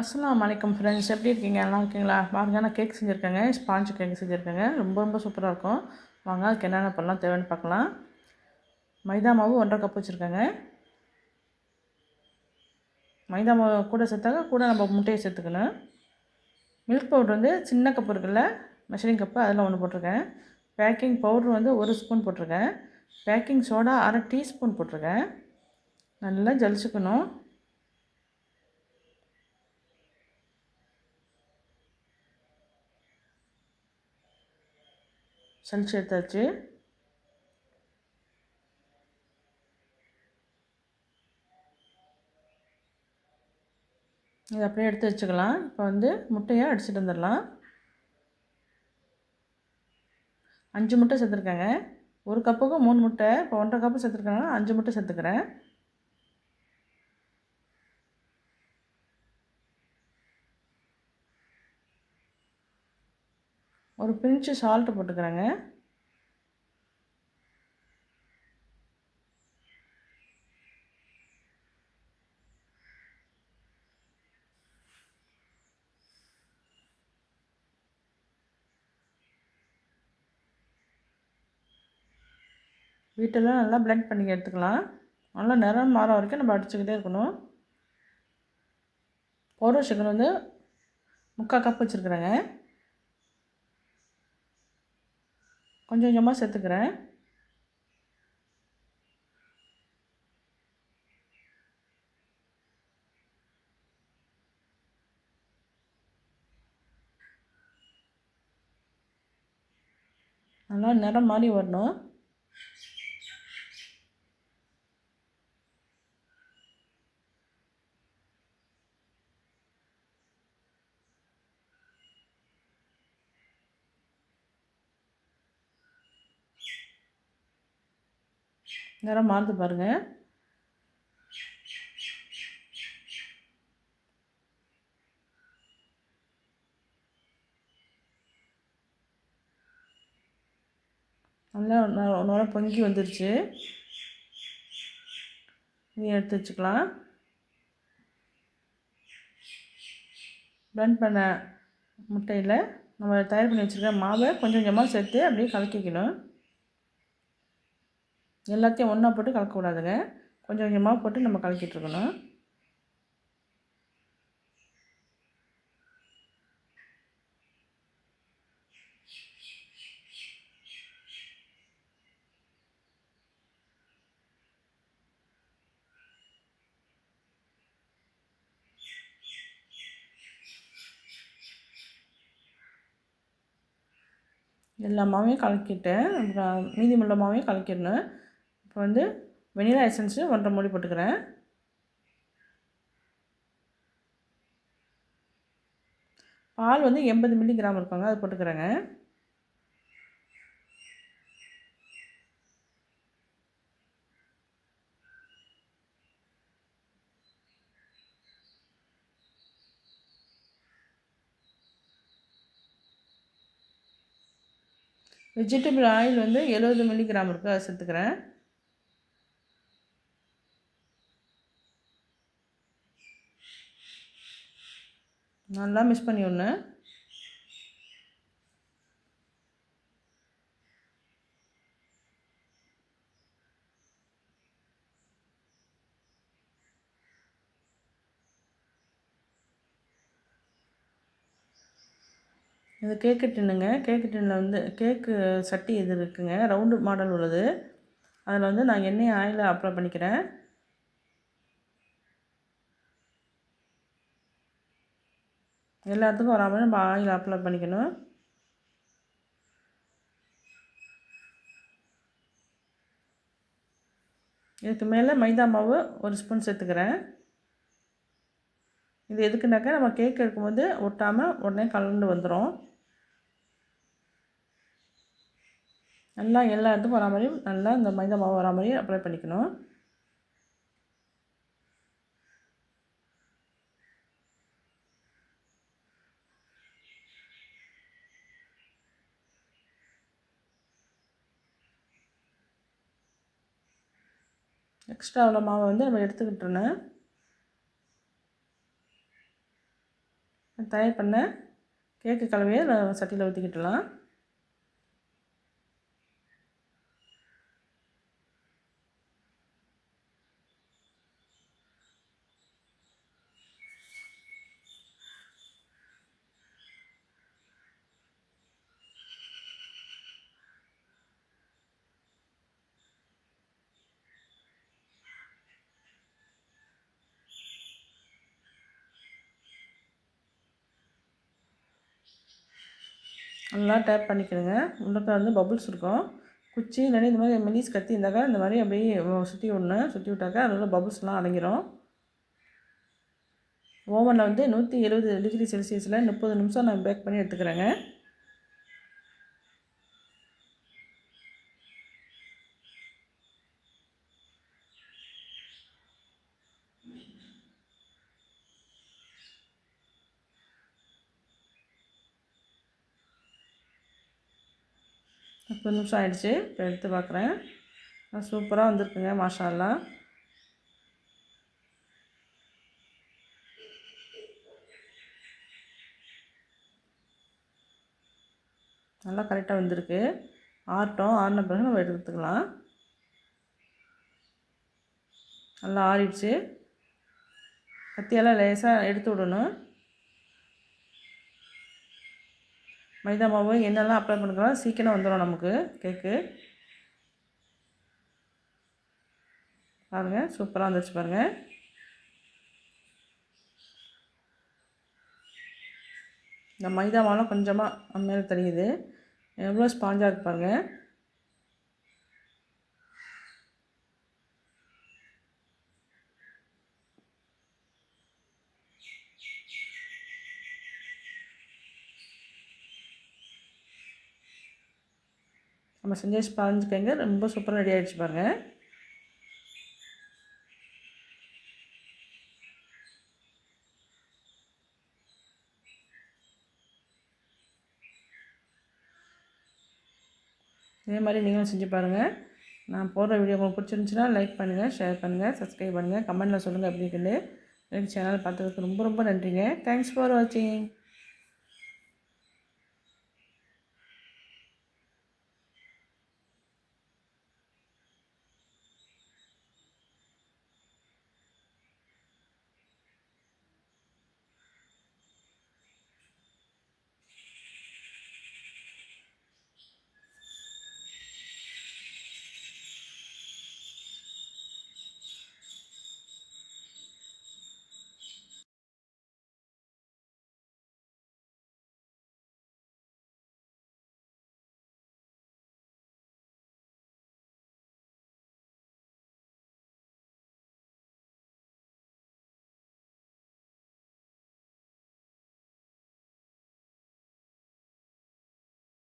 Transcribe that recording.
அஸ்லாம் வலைக்கம் ஃப்ரெண்ட்ஸ் எப்படி இருக்கீங்க? நல்லா இருக்கீங்களா? பாருங்க நான் கேக் செஞ்சுருக்கேங்க. ஸ்பாஞ்சு கேக் செஞ்சுருக்கேங்க. ரொம்ப ரொம்ப சூப்பராக இருக்கும். வாங்க அதுக்கு என்னென்ன பண்ணலாம் தேவைன்னு பார்க்கலாம். மைதா மாவு ஒன்றரை கப் வச்சுருக்கேங்க. மைதா மாவு கூட சேர்த்தாங்க. கூட நம்ம முட்டையை சேர்த்துக்கணும். மில்க் பவுடர் வந்து சின்ன கப் இருக்குல்ல? மெஷரிங் கப்பு அதில் ஒன்று போட்டிருக்கேன். பேக்கிங் பவுட்ரு வந்து ஒரு ஸ்பூன் போட்டிருக்கேன். பேக்கிங் சோடா அரை டீஸ்பூன் போட்டிருக்கேன். நல்லா ஜலிச்சுக்கணும். சளிச்சு எடுத்தாச்சு இதை அப்படியே எடுத்து வச்சுக்கலாம். இப்போ வந்து முட்டையை அடிச்சுட்டு வந்துடலாம். அஞ்சு முட்டை சேர்த்துருக்கேங்க ஒரு கப்புக்கு மூணு முட்டை. இப்போ ஒன்றரை கப்பு சேர்த்துருக்கேன்னா அஞ்சு முட்டை சேர்த்துக்கிறேன் ஒரு பிஞ்சு சால்ட்டு போட்டுக்கிறேங்க. வீட்டெல்லாம் நல்லா பிளெண்ட் பண்ணி எடுத்துக்கலாம். நல்லா நிறம் மாற வரைக்கும் நம்ம அடிச்சுக்கிட்டே இருக்கணும். ஒரு சிக்கன் வந்து முக்கால் கப் வச்சுருக்குறேங்க. கொஞ்சம் கொஞ்சமாக சேர்த்துக்கிறேன். நல்லா நிறம் மாதிரி வரணும். நிறம் மாறுது பாருங்கள் நல்லா நல்லா பொங்கி வந்துருச்சு. நீ எடுத்து வச்சுக்கலாம். ப்ளண்ட் பண்ண முட்டையில் நம்ம தயார் பண்ணி வச்சுருக்க மாவை கொஞ்சம் கொஞ்சமாக சேர்த்து அப்படியே கலக்கிக்கணும். எல்லாத்தையும் ஒன்றா போட்டு கலக்கக்கூடாதுங்க. கொஞ்சம் கொஞ்சமாக போட்டு நம்ம கலக்கிட்டுருக்கணும். எல்லா மாவையும் கலக்கிட்டேன். அப்புறம் மீதி உள்ள மாவையும் கலக்கிடணும். இப்போ வந்து வெனிலா எசன்ஸு ஒன்றரை மூடி போட்டுக்கிறேன். பால் வந்து எண்பது மில்லி கிராம் இருக்காங்க அது போட்டுக்கிறேங்க. வெஜிடபிள் ஆயில் வந்து எழுபது மில்லிகிராம் இருக்குது அதை சேர்த்துக்கிறேன். நல்லா மிஸ் பண்ணி ஒன்று இது கேக்கு டின்னுங்க கேக்கு டின்னில் வந்து கேக்கு சட்டி இது இருக்குங்க. ரவுண்டு மாடல் உள்ளது. அதில் வந்து நான் எண்ணெய் ஆயில் அப்ளை பண்ணிக்கிறேன். எல்லாத்துக்கும் வராமல் நம்ம ஆயில் அப்ளை பண்ணிக்கணும். இதுக்கு மேலே மைதா மாவு ஒரு ஸ்பூன் சேர்த்துக்கிறேன். இது எதுக்குனாக்கா நம்ம கேக் எடுக்கும்போது ஒட்டாமல் உடனே கலந்து வந்துடும் நல்லா எல்லா இடத்துக்கும் வரா மாதிரி நல்லா இந்த மைதா மாவு வரா மாதிரி அப்ளை பண்ணிக்கணும். எக்ஸ்ட்ரா உள்ள மாவை வந்து நம்ம எடுத்துக்கிட்டுருனேன் தயார் பண்ண கேக்கு கலவையை நான் சட்டியில் ஊற்றிக்கிட்டலாம் நல்லா டேப் பண்ணிக்கிறேங்க உள்ளக்க வந்து பபுள்ஸ் இருக்கும். குச்சி இல்லைன்னா இந்த மாதிரி மெலிஸ் கத்தி இருந்தாக்கா இந்த மாதிரி அப்படியே சுற்றி விடணும். சுற்றி விட்டாக்கா அதில் பபுள்ஸ்லாம் அடங்கிடும் ஓவனில் வந்து நூற்றி எழுபது டிகிரி செல்சியஸில் முப்பது நிமிஷம் நான் பேக் பண்ணி எடுத்துக்கிறேங்க. முப்பது நிமிஷம் ஆயிடுச்சு. இப்போ எடுத்து பார்க்குறேன் சூப்பராக வந்திருக்குங்க மாஷால்லா நல்லா கரெக்டாக வந்திருக்கு. ஆட்டோம் ஆறின பிறகு நம்ம எடுத்துக்கலாம். நல்லா ஆறிடுச்சு. கத்தியெல்லாம் லேசாக எடுத்து விடணும். மைதா மாவு என்னெல்லாம் அப்ளை பண்ணுறோம் சீக்கிரம் வந்துடும் நமக்கு கேக்கு பாருங்கள் சூப்பராக வந்துருச்சு பாருங்கள் இந்த மைதா மாவுலாம் கொஞ்சமாக மேலே தெரியுது எவ்வளோ ஸ்பாஞ்சாக இருக்கு பாருங்கள் நம்ம செஞ்ச ஸ்பாஞ்ச் ரொம்ப சூப்பராக ரெடி ஆகிடுச்சு பாருங்கள் இதே மாதிரி நீங்களும் செஞ்சு பாருங்கள் நான் போடுற வீடியோ உங்களுக்கு பிடிச்சிருந்துச்சுன்னா லைக் பண்ணுங்கள் ஷேர் பண்ணுங்கள் சப்ஸ்கிரைப் பண்ணுங்கள் கமெண்ட்டில் சொல்லுங்கள் அப்படின்னு எனக்கு சேனல் பார்த்ததுக்கு ரொம்ப ரொம்ப நன்றிங்க. தேங்க்ஸ் ஃபார் வாட்சிங்